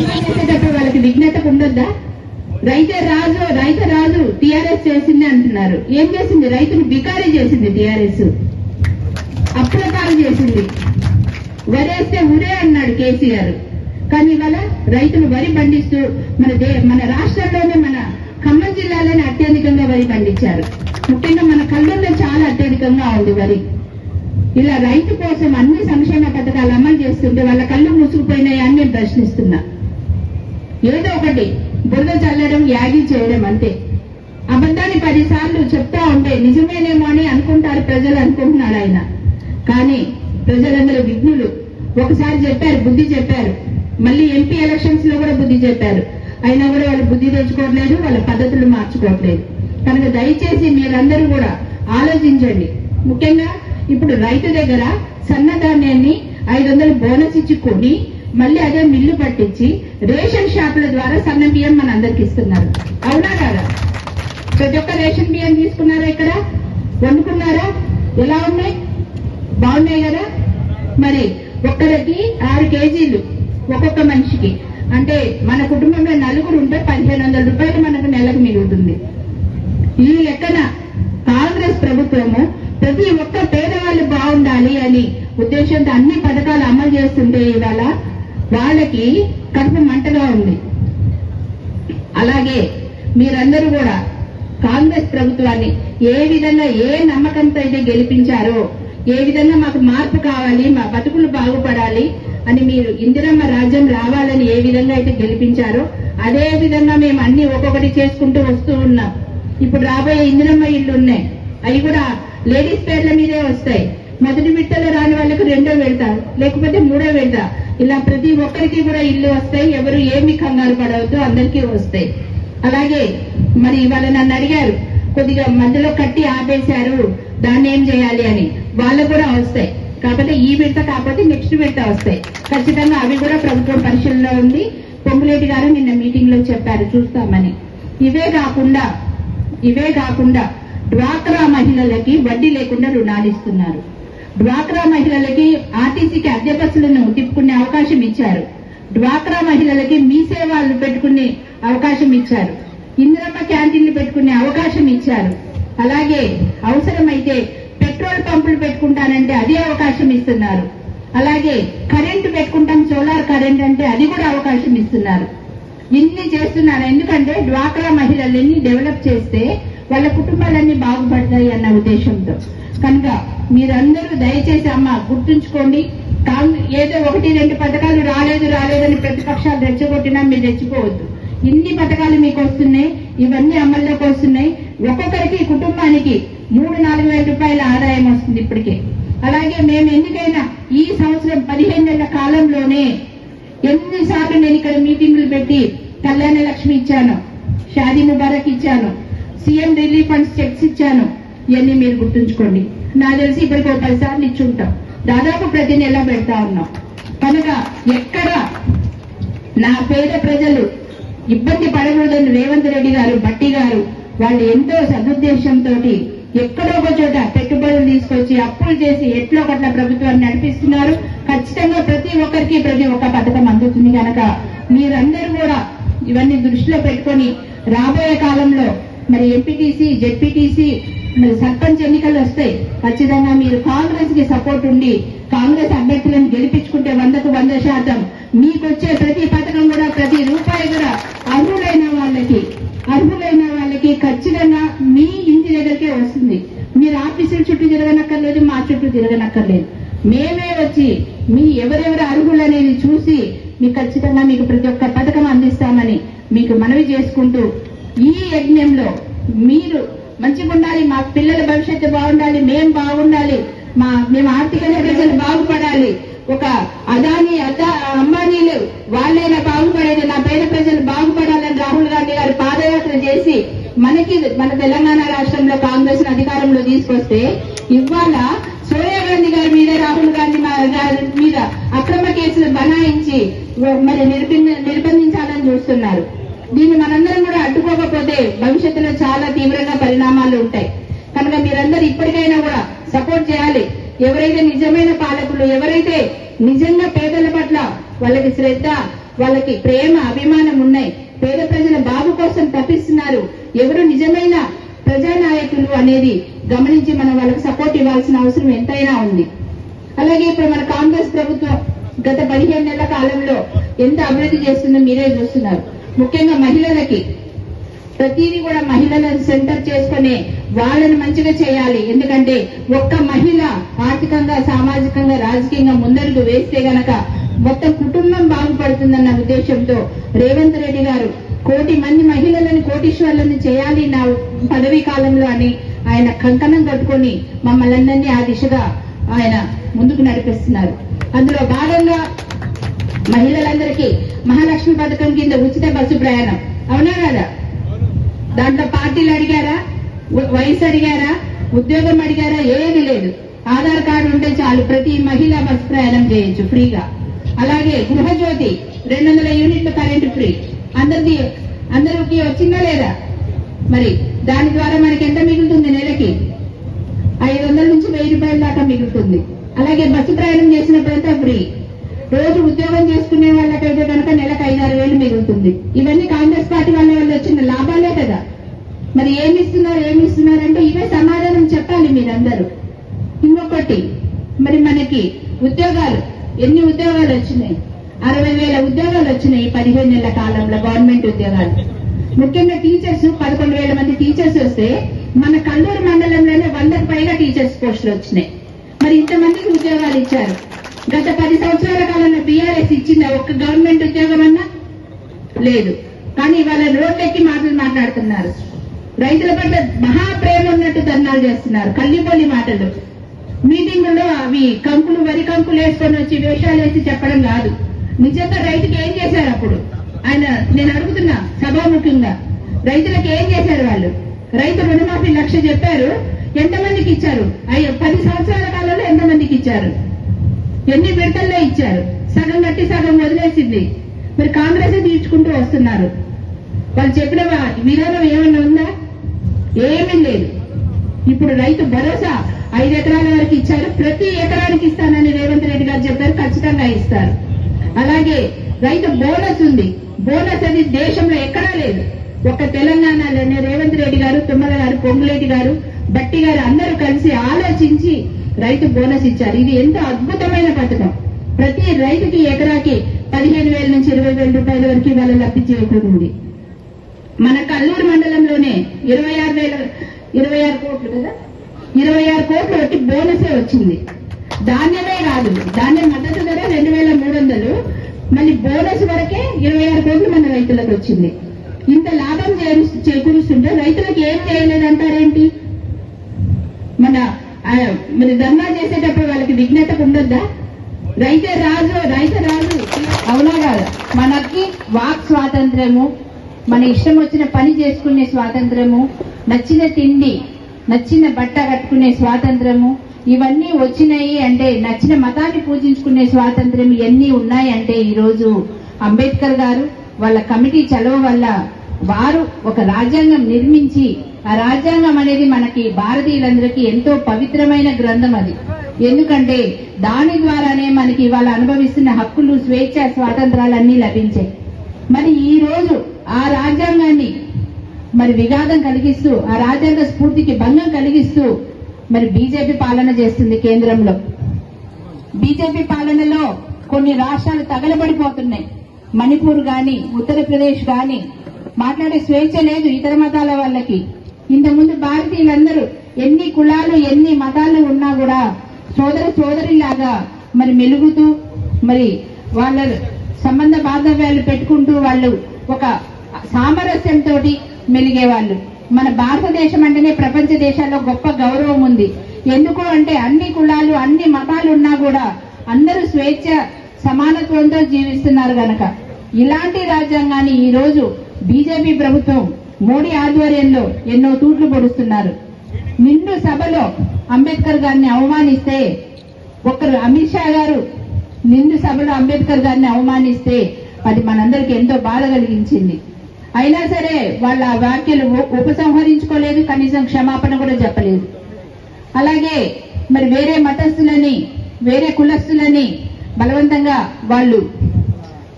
చేసేటప్పుడు వాళ్ళకి విఘ్నత ఉండొద్దా? రైతే రాజు రైతు రాజు టిఆర్ఎస్ చేసింది అంటున్నారు. ఏం చేసింది? రైతులు బికారీ చేసింది టిఆర్ఎస్. అప్రకారం చేసింది. వరేస్తే ఉరే అన్నాడు కేసీఆర్. కానీ ఇవాళ రైతులు వరి పండిస్తూ మన మన రాష్ట్రంలోనే మన ఖమ్మం జిల్లాలోనే అత్యధికంగా వరి పండించారు. ముఖ్యంగా మన కల్లూరులో చాలా అత్యధికంగా ఉంది వరి. ఇలా రైతు కోసం అన్ని సంక్షేమ పథకాలు అమలు చేస్తుంటే వాళ్ళ కళ్ళు మూసుకుపోయినాయి అని నేను ప్రశ్నిస్తున్నా. ఏదో ఒకటి బురద చల్లడం యాగి చేయడం అంతే. అబద్ధాన్ని పదిసార్లు చెప్తా ఉంటే నిజమేనేమో అని అనుకుంటారు ప్రజలు అనుకుంటున్నారు ఆయన. కానీ ప్రజలందరూ విఘ్నులు. ఒకసారి చెప్పారు బుద్ధి చెప్పారు. మళ్ళీ ఎంపీ ఎలక్షన్స్లో కూడా బుద్ధి చెప్పారు. అయినా కూడా వాళ్ళు బుద్ధి తెచ్చుకోవట్లేదు వాళ్ళ పద్ధతులు మార్చుకోవట్లేదు. కనుక దయచేసి మీరందరూ కూడా ఆలోచించండి. ముఖ్యంగా ఇప్పుడు రైతు దగ్గర సన్నధాన్యాన్ని ఐదు వందలు బోనస్ ఇచ్చి కొని మళ్ళీ అదే మిల్లు పట్టించి రేషన్ షాపుల ద్వారా సన్న బియ్యం మన అందరికి ఇస్తున్నారు. అవునా కదా? ప్రతి ఒక్క రేషన్ బియ్యం తీసుకున్నారా ఇక్కడ? వండుకున్నారా ఎలా ఉన్నాయి? బాగున్నాయి కదా? మరి ఒక్కరికి ఆరు కేజీలు ఒక్కొక్క మనిషికి. అంటే మన కుటుంబంలో నలుగురు ఉంటే పదిహేను వందల రూపాయలు మనకు నెలకు మిగులుతుంది. ఈ లెక్కన కాంగ్రెస్ ప్రభుత్వము ప్రతి ఒక్క పేదవాళ్ళు బాగుండాలి అని ఉద్దేశంతో అన్ని పథకాలు అమలు చేస్తుంటే ఇవాళ వాళ్ళకి కడుపు మంటగా ఉంది. అలాగే మీరందరూ కూడా కాంగ్రెస్ ప్రభుత్వాన్ని ఏ విధంగా ఏ నమ్మకంతో అయితే గెలిపించారో ఏ విధంగా మాకు మార్పు కావాలి మా బతుకులు బాగుపడాలి అని మీరు ఇందిరమ్మ రాజ్యం రావాలని ఏ విధంగా అయితే గెలిపించారో అదే విధంగా మేము అన్ని ఒక్కొక్కటి చేసుకుంటూ వస్తూ ఉన్నాం. ఇప్పుడు రాబోయే ఇందిరమ్మ ఇళ్ళు ఉన్నాయి. అవి కూడా లేడీస్ పేర్ల మీదే వస్తాయి. మొదటి విడతలో రాని వాళ్ళకు రెండో విడత లేకపోతే మూడో విడత ఇలా ప్రతి ఒక్కరికి కూడా ఇల్లు వస్తాయి ఎవరు ఏమి కంగారు పడవద్దు అందరికీ వస్తాయి. అలాగే మరి ఇవాళ నన్ను అడిగారు కొద్దిగా మధ్యలో కట్టి ఆపేశారు దాన్ని ఏం చేయాలి అని. వాళ్ళు కూడా వస్తాయి. కాకపోతే ఈ విడత కాకపోతే నెక్స్ట్ విడత వస్తాయి. ఖచ్చితంగా అవి కూడా ప్రభుత్వం పరిశీలనలో ఉంది. పొంగులేటి గారు నిన్న మీటింగ్లో చెప్పారు చూస్తామని. ఇవే కాకుండా ఇవే కాకుండా డ్వాక్రా మహిళలకి వడ్డీ లేకుండా రుణాలు ఇస్తున్నారు. డ్వాక్రా మహిళలకి అవకాశం ఇచ్చారు. డ్వాక్రా మహిళలకి మీ సేవలు పెట్టుకునే అవకాశం ఇచ్చారు. ఇందిరమ్మ క్యాంటీన్లు పెట్టుకునే అవకాశం ఇచ్చారు. అలాగే అవసరమైతే పెట్రోల్ పంపులు పెట్టుకుంటానంటే అదే అవకాశం ఇస్తున్నారు. అలాగే కరెంటు పెట్టుకుంటాం సోలార్ కరెంట్ అంటే అది కూడా అవకాశం ఇస్తున్నారు. ఇన్ని చేస్తున్నారు. ఎందుకంటే డ్వాక్రా మహిళలన్నీ డెవలప్ చేస్తే వాళ్ళ కుటుంబాలన్నీ బాగుపడతాయి అన్న ఉద్దేశంతో. కనుక మీరందరూ దయచేసి అమ్మ గుర్తుంచుకోండి. ఏదో ఒకటి రెండు పథకాలు రాలేదు రాలేదని ప్రతిపక్షాలు రెచ్చగొట్టినా మీరు రెచ్చిపోవద్దు. ఇన్ని పథకాలు మీకు వస్తున్నాయి ఇవన్నీ అమల్లోకి వస్తున్నాయి. ఒక్కొక్కరికి కుటుంబానికి మూడు నాలుగు వేల రూపాయల ఆదాయం వస్తుంది ఇప్పటికే. అలాగే మేము ఎందుకైనా ఈ సంవత్సరం పదిహేను నెలల కాలంలోనే ఎన్నిసార్లు నేను ఇక్కడ మీటింగులు పెట్టి కళ్యాణ లక్ష్మి ఇచ్చాను షాదీ ముబారక్ ఇచ్చాను సీఎం రిలీఫ్ ఫండ్స్ చెక్స్ ఇచ్చాను ఇవన్నీ మీరు గుర్తుంచుకోండి. నాకు తెలిసి ఇప్పటికి ఒక పది సార్లు ఇచ్చి ఉంటాం. దాదాపు ప్రతి నెల పెడతా ఉన్నాం. కనుక ఎక్కడ నా పేద ప్రజలు ఇబ్బంది పడకూడదని రేవంత్ రెడ్డి గారు బట్టి గారు వాళ్ళు ఎంతో సదుద్దేశంతో ఎక్కడో ఒక చోట పెట్టుబడులు తీసుకొచ్చి అప్పులు చేసి ఎట్లో ఒకట్ల ప్రభుత్వాన్ని నడిపిస్తున్నారు. ఖచ్చితంగా ప్రతి ఒక్కరికి ప్రతి ఒక్క పథకం అందుతుంది కనుక మీరందరూ కూడా ఇవన్నీ దృష్టిలో పెట్టుకొని రాబోయే కాలంలో మరి ఎంపీటీసీ జెడ్పీటీసీ సర్పంచ్ ఎన్నికలు వస్తాయి ఖచ్చితంగా మీరు కాంగ్రెస్కి సపోర్ట్ ఉండి కాంగ్రెస్ అభ్యర్థులను గెలిపించుకుంటే వందకు వంద శాతం. మీకు వచ్చే ప్రతి పథకం కూడా ప్రతి రూపాయి కూడా అర్హులైన వాళ్ళకి అర్హులైన వాళ్ళకి ఖచ్చితంగా మీ ఇంటి దగ్గరికే వస్తుంది. మీరు ఆఫీసుల చుట్టూ తిరగనక్కర్లేదు మా చుట్టూ తిరగనక్కర్లేదు. మేమే వచ్చి మీ ఎవరెవరు అర్హులు అనేది చూసి మీకు ఖచ్చితంగా మీకు ప్రతి ఒక్క పథకం అందిస్తామని మీకు మనవి చేసుకుంటూ ఈ యజ్ఞంలో మీరు మంచిగా ఉండాలి మా పిల్లల భవిష్యత్తు బాగుండాలి మేం బాగుండాలి మా మేము ఆర్థికంగా ప్రజలు బాగుపడాలి. ఒక అదాని అదా అంబానీలు వాళ్ళైనా బాగుపడేది నా పేద ప్రజలు బాగుపడాలని రాహుల్ గాంధీ గారు పాదయాత్ర చేసి మనకి మన తెలంగాణ రాష్ట్రంలో కాంగ్రెస్ అధికారంలో తీసుకొస్తే ఇవాళ సోనియా గాంధీ గారి మీద రాహుల్ గాంధీ గారి మీద అక్రమ కేసులు బనాయించి మరి నిర్బంధించాలని చూస్తున్నారు. దీన్ని మనందరం కూడా అడ్డుకోకపోతే భవిష్యత్తులో చాలా తీవ్రంగా పరిణామాలు ఉంటాయి. కనుక మీరందరూ ఇప్పటికైనా కూడా సపోర్ట్ చేయాలి. ఎవరైతే నిజమైన పాలకులు ఎవరైతే నిజంగా పేదల పట్ల వాళ్ళకి శ్రద్ధ వాళ్ళకి ప్రేమ అభిమానం ఉన్నాయి పేద ప్రజల బాబు కోసం తప్పిస్తున్నారు ఎవరు నిజమైన ప్రజానాయకులు అనేది గమనించి మనం వాళ్ళకి సపోర్ట్ ఇవ్వాల్సిన అవసరం ఎంతైనా ఉంది. అలాగే ఇప్పుడు మన కాంగ్రెస్ ప్రభుత్వం గత పదిహేను నెలల కాలంలో ఎంత అభివృద్ధి చేస్తుందో మీరే చూస్తున్నారు. ముఖ్యంగా మహిళలకి. ప్రతిదీ కూడా మహిళలను సెంటర్ చేసుకుని వాళ్ళని మంచిగా చేయాలి. ఎందుకంటే ఒక్క మహిళ ఆర్థికంగా సామాజికంగా రాజకీయంగా ముందడుగు వేస్తే గనక మొత్తం కుటుంబం బాగుపడుతుందన్న ఉద్దేశంతో రేవంత్ రెడ్డి గారు కోటి మంది మహిళలను కోటీశ్వర్లను చేయాలి నా పదవీ కాలంలో అని ఆయన కంకణం కట్టుకొని మమ్మల్ని ఆ దిశగా ఆయన ముందుకు నడిపిస్తున్నారు. అందులో భాగంగా మహిళలందరికీ మహాలక్ష్మి పథకం కింద ఉచిత బస్సు ప్రయాణం. అవునా కదా? దాంట్లో పార్టీలు అడిగారా? వయసు అడిగారా? ఉద్యోగం అడిగారా? ఏది లేదు. ఆధార్ కార్డు ఉంటే చాలు ప్రతి మహిళ బస్సు ప్రయాణం చేయొచ్చు ఫ్రీగా. అలాగే గృహజ్యోతి రెండు వందల యూనిట్ల కరెంటు ఫ్రీ. అందరిది అందరికి వచ్చిందా లేదా? మరి దాని ద్వారా మనకి ఎంత మిగులుతుంది నెలకి? ఐదు వందల నుంచి వెయ్యి రూపాయల దాకా మిగులుతుంది. అలాగే బస్సు ప్రయాణం చేసినప్పుడంతా ఫ్రీ. రోజు ఉద్యోగం చేసుకునే వాళ్ళకైతే కనుక నెలకు ఐదారు వేలు మిగులుతుంది. ఇవన్నీ కాంగ్రెస్ పార్టీ వాళ్ళ వల్ల వచ్చిన లాభాలే కదా. మరి ఏమి ఇస్తున్నారు ఏమి ఇస్తున్నారు అంటే ఇవే సమాధానం చెప్పాలి మీరందరూ. ఇంకొకటి మరి మనకి ఉద్యోగాలు ఎన్ని ఉద్యోగాలు వచ్చినాయి? అరవై వేల ఉద్యోగాలు వచ్చినాయి పదిహేను నెలల కాలంలో గవర్నమెంట్ ఉద్యోగాలు. ముఖ్యంగా టీచర్స్ పదకొండు వేల మంది టీచర్స్ వస్తే మన కల్లూరు మండలంలోనే వందకు పైగా టీచర్స్ పోస్టులు వచ్చినాయి. మరి ఇంతమందికి ఉద్యోగాలు ఇచ్చారు. గత పది సంవత్సరాల కాలంలో బీఆర్ఎస్ ఇచ్చిందా? ఒక్క గవర్నమెంట్ ఉద్యోగం అన్నా? లేదు. కానీ వాళ్ళ రోడ్లెక్కి మాటలు మాట్లాడుతున్నారు. రైతుల పట్ల మహా ప్రేమ ఉన్నట్టు ధర్నాలు చేస్తున్నారు. కల్లిపల్లి మాటలు. మీటింగుల్లో అవి కంకులు వరి కంకులు వేసుకొని వచ్చి వేషాలు వేసి చెప్పడం కాదు. నిజంగా రైతుకి ఏం చేశారు అప్పుడు? ఆయన నేను అడుగుతున్నా సభాముఖంగా. రైతులకు ఏం చేశారు వాళ్ళు? రైతు రుణమాఫీ లక్ష చెప్పారు. ఎంతమందికి ఇచ్చారు? అయ్యో పది సంవత్సరాల కాలంలో ఎంతమందికి ఇచ్చారు? ఎన్ని విడతల్లో ఇచ్చారు? సగం కట్టి సగం వదిలేసింది. మరి కాంగ్రెస్ తీర్చుకుంటూ వస్తున్నారు. వాళ్ళు చెప్పిన వా- విధానం ఏమైనా ఉందా? ఏమీ లేదు. ఇప్పుడు రైతు భరోసా ఐదు ఎకరాల వరకు ఇచ్చారు. ప్రతి ఎకరానికి ఇస్తానని రేవంత్ రెడ్డి గారు చెప్పారు. ఖచ్చితంగా ఇస్తారు. అలాగే రైతు బోనస్ ఉంది. బోనస్ అది దేశంలో ఎక్కడా లేదు. ఒక తెలంగాణలోనే రేవంత్ రెడ్డి గారు తుమ్మల గారు పొంగులేటి గారు బట్టి గారు అందరూ కలిసి ఆలోచించి రైతు బోనస్ ఇచ్చారు. ఇది ఎంతో అద్భుతమైన పథకం. ప్రతి రైతుకి ఎకరాకి పదిహేను వేల నుంచి ఇరవై వేల రూపాయల వరకు వాళ్ళ లబ్ధి చేకూరింది మన కల్లూరు మండలంలోనే ఇరవై ఆరు వేల ఇరవై ఆరు కోట్లు కదా? ఇరవై ఆరు కోట్లు వచ్చి బోనసే వచ్చింది. ధాన్యమే కాదు ధాన్యం మద్దతు ధర రెండు వేల మూడు వందలు. మళ్ళీ బోనస్ వరకే ఇరవై ఆరు కోట్లు మన రైతులకు వచ్చింది. ఇంత లాభం చేకూరుస్తుంటే రైతులకు ఏం చేయలేదంటారేంటి? మన మరి ధర్నా చేసేటప్పుడు వాళ్ళకి విఘ్నత ఉండొద్దా? రైతే రాజు రైత రాజు. అవునా కాదా? మనకి వాక్ స్వాతంత్రము మన ఇష్టం వచ్చిన పని చేసుకునే స్వాతంత్రము నచ్చిన తిండి నచ్చిన బట్ట కట్టుకునే స్వాతంత్రము ఇవన్నీ వచ్చినాయి అంటే నచ్చిన మతాన్ని పూజించుకునే స్వాతంత్రం ఇవన్నీ ఉన్నాయంటే ఈరోజు అంబేద్కర్ గారు వాళ్ళ కమిటీ చలవ వల్ల వారు ఒక రాజ్యాంగం నిర్మించి ఆ రాజ్యాంగం అనేది మనకి భారతీయులందరికీ ఎంతో పవిత్రమైన గ్రంథం అది. ఎందుకంటే దాని ద్వారానే మనకి ఇవాళ అనుభవిస్తున్న హక్కులు స్వేచ్ఛ స్వాతంత్రాలన్నీ లభించాయి. మరి ఈ రోజు ఆ రాజ్యాంగాన్ని మరి విఘాతం కలిగిస్తూ ఆ రాజ్యాంగ స్ఫూర్తికి భంగం కలిగిస్తూ మరి బీజేపీ పాలన చేస్తుంది కేంద్రంలో. బీజేపీ పాలనలో కొన్ని రాష్ట్రాలు తగలబడిపోతున్నాయి. మణిపూర్ గాని ఉత్తరప్రదేశ్ గాని మాట్లాడే స్వేచ్ఛ లేదు ఇతర మతాల వాళ్ళకి. ఇంతకుముందు భారతీయులందరూ ఎన్ని కులాలు ఎన్ని మతాలు ఉన్నా కూడా సోదర సోదరిలాగా మరి మెలుగుతూ మరి వాళ్ళ సంబంధ బాంధవ్యాలు పెట్టుకుంటూ వాళ్ళు ఒక సామరస్యంతో మెలిగేవాళ్ళు. మన భారతదేశం అంటేనే ప్రపంచ దేశాల్లో గొప్ప గౌరవం ఉంది. ఎందుకు అంటే అన్ని కులాలు అన్ని మతాలు ఉన్నా కూడా అందరూ స్వేచ్ఛ సమానత్వంతో జీవిస్తున్నారు గనక. ఇలాంటి రాజ్యాంగాన్ని ఈరోజు బీజేపీ ప్రభుత్వం మోడీ ఆధ్వర్యంలో ఎన్నో తూట్లు పొడుస్తున్నారు. నిండు సభలో అంబేద్కర్ గారిని అవమానిస్తే ఒకరు అమిత్ షా గారు నిండు సభలో అంబేద్కర్ గారిని అవమానిస్తే అది మనందరికి ఎంతో బాధ కలిగించింది. అయినా సరే వాళ్ళ వ్యాఖ్యలు ఉపసంహరించుకోలేదు కనీసం క్షమాపణ కూడా చెప్పలేదు. అలాగే మరి వేరే మతస్థులని వేరే కులస్తులని బలవంతంగా వాళ్ళు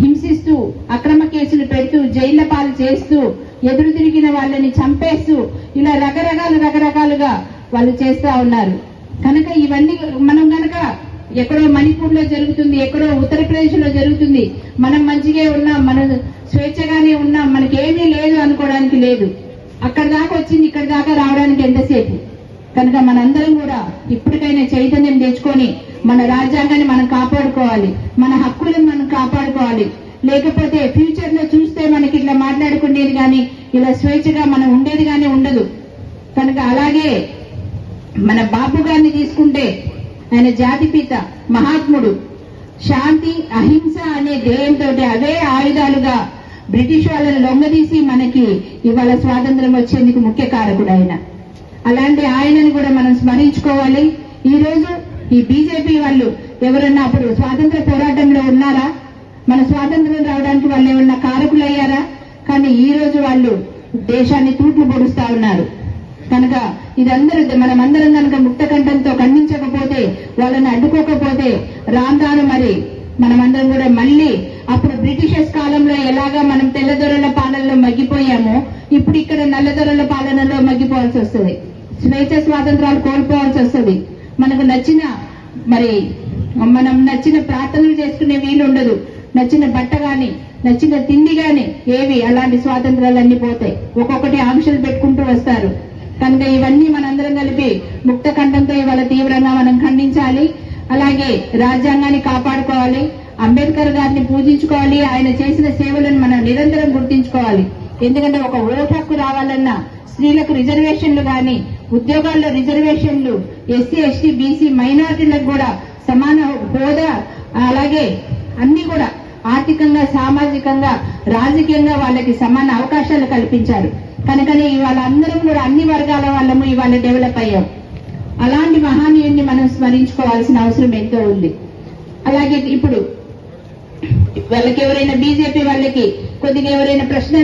హింసిస్తూ అక్రమ కేసులు పెడుతూ జైళ్ళ పాలు చేస్తూ ఎదురు తిరిగిన వాళ్ళని చంపేస్తూ ఇలా రకరకాలు రకరకాలుగా వాళ్ళు చేస్తా ఉన్నారు. కనుక ఇవన్నీ మనం కనుక ఎక్కడో మణిపూర్లో జరుగుతుంది ఎక్కడో ఉత్తరప్రదేశ్లో జరుగుతుంది మనం మంచిగా ఉన్నాం మనం స్వేచ్ఛగానే ఉన్నాం మనకేమీ లేదు అనుకోవడానికి లేదు. అక్కడ దాకా వచ్చింది ఇక్కడ దాకా రావడానికి ఎంతసేపు? కనుక మనందరం కూడా ఇప్పటికైనా చైతన్యం తెచ్చుకొని మన రాజ్యాంగాన్ని మనం కాపాడుకోవాలి మన హక్కులను మనం కాపాడుకోవాలి. లేకపోతే ఫ్యూచర్లో చూస్తే మనకి ఇట్లా మాట్లాడుకునేది కానీ ఇలా స్వేచ్ఛగా మనం ఉండేది కానీ ఉండదు. కనుక అలాగే మన బాపు గారిని తీసుకుంటే ఆయన జాతిపిత మహాత్ముడు. శాంతి అహింస అనే ధ్యేయంతో అవే ఆయుధాలుగా బ్రిటిష్ వాళ్ళని లొంగదీసి మనకి ఇవాళ స్వాతంత్రం వచ్చేందుకు ముఖ్య కారకుడు ఆయన. అలాంటి ఆయనని కూడా మనం స్మరించుకోవాలి. ఈ రోజు ఈ బీజేపీ వాళ్ళు ఎవరన్నా అప్పుడు స్వాతంత్ర పోరాటంలో ఉన్నారా? మన స్వాతంత్రం రావడానికి వాళ్ళు ఏమన్నా కారకులయ్యారా? కానీ ఈ రోజు వాళ్ళు దేశాన్ని తూట్లు పొడుస్తా ఉన్నారు. కనుక ఇదందరూ మనమందరం కనుక ముక్త కంఠంతో ఖండించకపోతే వాళ్ళని అడ్డుకోకపోతే రాందాను మరి మనమందరం కూడా మళ్ళీ అప్పుడు బ్రిటిషర్స్ కాలంలో ఎలాగా మనం తెల్లదొరల పాలనలో మగ్గిపోయామో ఇప్పుడు ఇక్కడ నల్లదొరల పాలనలో మగ్గిపోవాల్సి వస్తుంది. స్వేచ్ఛ స్వాతంత్రాలు కోల్పోవాల్సి వస్తుంది. మనకు నచ్చిన మరి మనం నచ్చిన ప్రార్థనలు చేసుకునే వీలు ఉండదు నచ్చిన బట్ట కానీ నచ్చిన తిండి కానీ ఏవి? అలాంటి స్వాతంత్రాలన్నీ పోతాయి ఒక్కొక్కటి ఆంక్షలు పెట్టుకుంటూ వస్తారు. కనుక ఇవన్నీ మనందరం కలిపి ముక్త ఖండంతో ఇవాళ తీవ్రంగా మనం ఖండించాలి. అలాగే రాజ్యాంగాన్ని కాపాడుకోవాలి. అంబేద్కర్ గారిని పూజించుకోవాలి. ఆయన చేసిన సేవలను మనం నిరంతరం గుర్తించుకోవాలి. ఎందుకంటే ఒక ఓటు హక్కు రావాలన్నా స్త్రీలకు రిజర్వేషన్లు కానీ ఉద్యోగాల్లో రిజర్వేషన్లు ఎస్సీ ఎస్టీ బీసీ మైనారిటీలకు కూడా సమాన హోదా అలాగే అన్ని కూడా ఆర్థికంగా సామాజికంగా రాజకీయంగా వాళ్ళకి సమాన అవకాశాలు కల్పించారు. కనుకనే ఇవాళ అందరం కూడా అన్ని వర్గాల వాళ్ళము ఇవాళ డెవలప్ అయ్యాం. అలాంటి మహానీయుడిని మనం స్మరించుకోవాల్సిన అవసరం ఎంతో ఉంది. అలాగే ఇప్పుడు వాళ్ళకి ఎవరైనా బీజేపీ వాళ్ళకి కొద్దిగా ఎవరైనా ప్రశ్న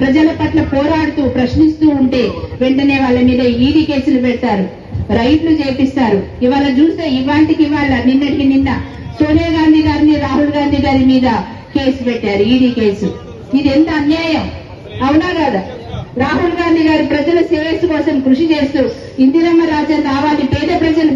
ప్రజల పట్ల పోరాడుతూ ప్రశ్నిస్తూ ఉంటే వెంటనే వాళ్ళ మీద ఈడీ కేసులు పెడతారు. రైట్లు చేపిస్తారు. ఇవాళ చూస్తే ఇవాంటికి ఇవాళ నిన్నటికి నిన్న సోనియా గాంధీ గారిని రాహుల్ గాంధీ గారి మీద కేసు పెట్టారు ఈడీ కేసు. ఇది ఎంత అన్యాయం? అవునా కాదా? రాహుల్ గాంధీ గారు ప్రజల శ్రేయస్సు కోసం కృషి చేస్తూ ఇందిరమ్మ రాజ్యం కావాలి పేద ప్రజలు